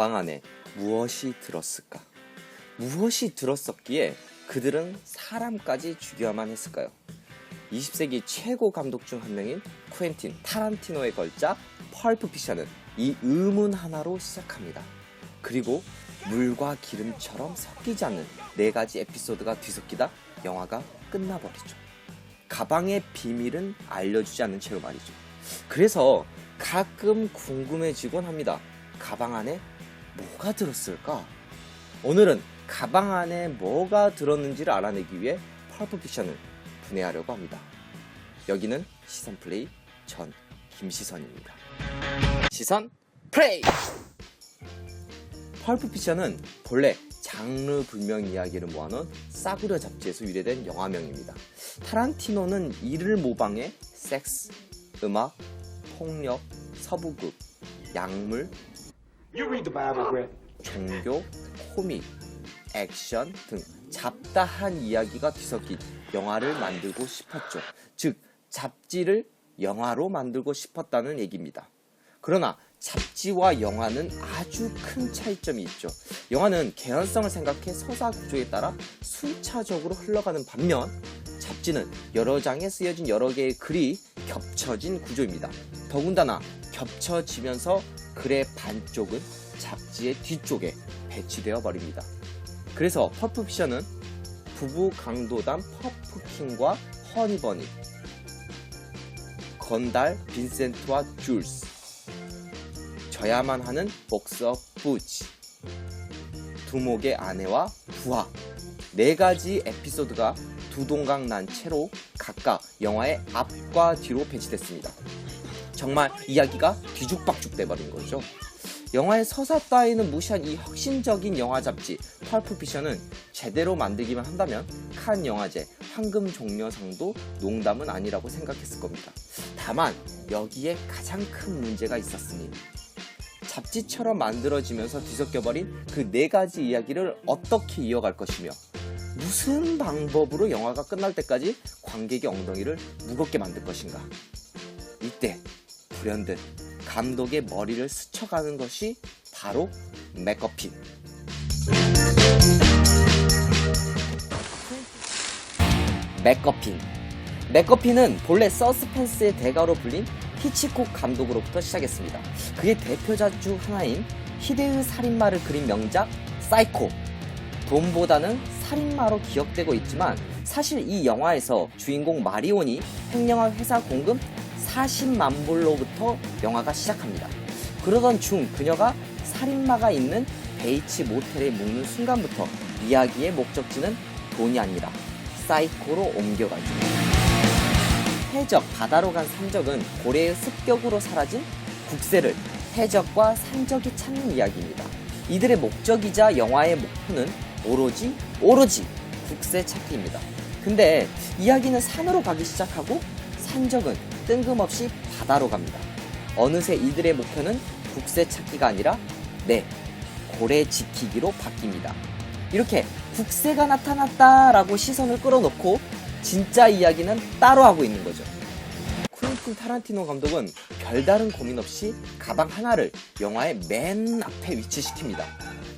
가방 안에 무엇이 들었을까? 무엇이 들었었기에 그들은 사람까지 죽여야만 했을까요? 20세기 최고 감독 중 한 명인 쿠엔틴 타란티노의 걸작 펄프 픽션은 이 의문 하나로 시작합니다. 그리고 물과 기름처럼 섞이지 않는 네 가지 에피소드가 뒤섞이다 영화가 끝나버리죠. 가방의 비밀은 알려주지 않는 채로 말이죠. 그래서 가끔 궁금해지곤 합니다. 가방 안에 뭐가 들었을까? 오늘은 가방 안에 뭐가 들었는지를 알아내기 위해 펄프 픽션을 분해하려고 합니다. 여기는 시선 플레이 전 김시선입니다. 시선 플레이! 펄프 픽션은 본래 장르 불명 이야기를 모아놓은 싸구려 잡지에서 유래된 영화명입니다. 타란티노는 이를 모방해 섹스, 음악, 폭력, 서부극, 약물, You read the Bible, Brett. 종교, 코믹, 액션 등 잡다한 이야기가 뒤섞인 영화를 만들고 싶었죠. 즉, 잡지를 영화로 만들고 싶었다는 얘기입니다. 그러나 잡지와 영화는 아주 큰 차이점이 있죠. 영화는 개연성을 생각해 서사 구조에 따라 순차적으로 흘러가는 반면 잡지는 여러 장에 쓰여진 여러 개의 글이 겹쳐진 구조입니다. 더군다나 겹쳐지면서 글의 반쪽은 잡지의 뒤쪽에 배치되어 버립니다. 그래서 퍼프피션은 부부 강도단 퍼프킹과 허니버니, 건달 빈센트와 줄스, 져야만 하는 복서 부치, 두목의 아내와 부하 네 가지 에피소드가 두 동강 난 채로 각각 영화의 앞과 뒤로 배치됐습니다. 정말 이야기가 뒤죽박죽 돼버린 거죠. 영화의 서사 따위는 무시한 이 혁신적인 영화 잡지 펄프 피션은 제대로 만들기만 한다면 칸 영화제 황금 종려상도 농담은 아니라고 생각했을 겁니다. 다만 여기에 가장 큰 문제가 있었으니 잡지처럼 만들어지면서 뒤섞여버린 그 네 가지 이야기를 어떻게 이어갈 것이며 무슨 방법으로 영화가 끝날 때까지 관객의 엉덩이를 무겁게 만들 것인가. 이때 불현듯 감독의 머리를 스쳐가는 것이 바로 맥커핀. 맥커핀. 맥커핀은 본래 서스펜스의 대가로 불린 히치콕 감독으로부터 시작했습니다. 그의 대표작 중 하나인 히데의 살인마를 그린 명작 사이코. 돈보다는 살인마로 기억되고 있지만 사실 이 영화에서 주인공 마리온이 횡령한 회사 공금 40만 불로부터 영화가 시작합니다. 그러던 중 그녀가 살인마가 있는 베이치 모텔에 묵는 순간부터 이야기의 목적지는 돈이 아니라 사이코로 옮겨가죠. 해적, 바다로 간 산적은 고래의 습격으로 사라진 국세를 해적과 산적이 찾는 이야기입니다. 이들의 목적이자 영화의 목표는 오로지, 오로지 국세 찾기입니다. 근데 이야기는 산으로 가기 시작하고 산적은 뜬금없이 바다로 갑니다. 어느새 이들의 목표는 국세 찾기가 아니라 네, 고래 지키기로 바뀝니다. 이렇게 국세가 나타났다라고 시선을 끌어놓고 진짜 이야기는 따로 하고 있는 거죠. 쿠엔틴 타란티노 감독은 별다른 고민 없이 가방 하나를 영화의 맨 앞에 위치시킵니다.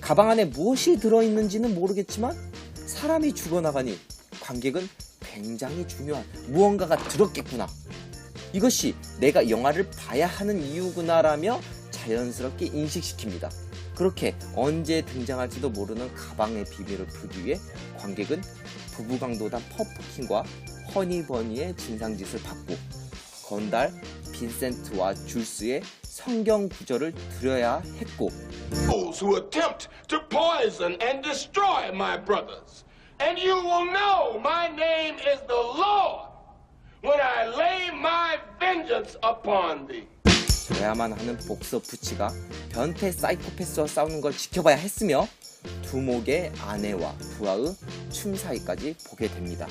가방 안에 무엇이 들어있는지는 모르겠지만 사람이 죽어나가니 관객은 굉장히 중요한 무언가가 들었겠구나. 이것이 내가 영화를 봐야 하는 이유구나라며 자연스럽게 인식시킵니다. 그렇게 언제 등장할지도 모르는 가방의 비밀을 풀기 위해 관객은 부부강도단 퍼프킹과 허니버니의 진상짓을 받고 건달 빈센트와 줄스의 성경 구절을 들어야 했고 Those who attempt to poison and destroy my brothers. And you will know my name is the Lord when I lay my vengeance upon thee. 져야만 하는 복서 부치가 변태 사이코패스와 싸우는 걸 지켜봐야 했으며 두목의 아내와 부하의 춤 사이까지 보게 됩니다.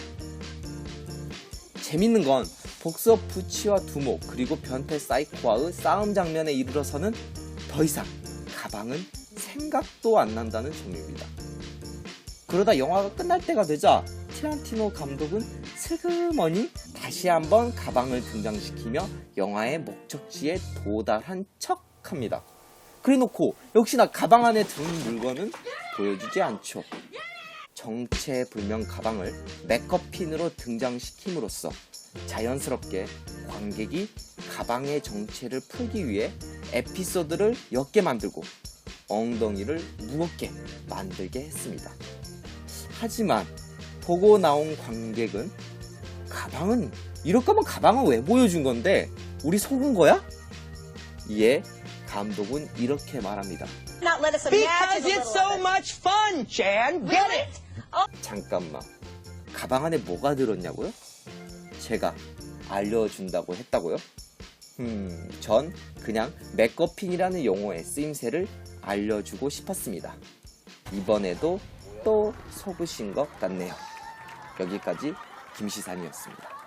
재밌는 건 복서 부치와 두목 그리고 변태 사이코와의 싸움 장면에 이르러서는 더 이상 가방은 생각도 안 난다는 점입니다. 그러다 영화가 끝날 때가 되자 티란티노 감독은 슬그머니 다시 한번 가방을 등장시키며 영화의 목적지에 도달한 척 합니다. 그래놓고 역시나 가방 안에 든 물건은 보여주지 않죠. 정체불명 가방을 맥커핀으로 등장시킴으로써 자연스럽게 관객이 가방의 정체를 풀기 위해 에피소드를 엮게 만들고 엉덩이를 무겁게 만들게 했습니다. 하지만 보고 나온 관객은 가방은 이럴 거면 가방은 왜 보여준 건데 우리 속은 거야? 이에 감독은 이렇게 말합니다. Because it's so much fun, Jan. Get it? 잠깐만. 가방 안에 뭐가 들었냐고요? 제가 알려준다고 했다고요? 음, 전 그냥 맥거핀이라는 용어의 쓰임새를 알려주고 싶었습니다. 이번에도 또 속으신 것 같네요. 여기까지 김시산이었습니다.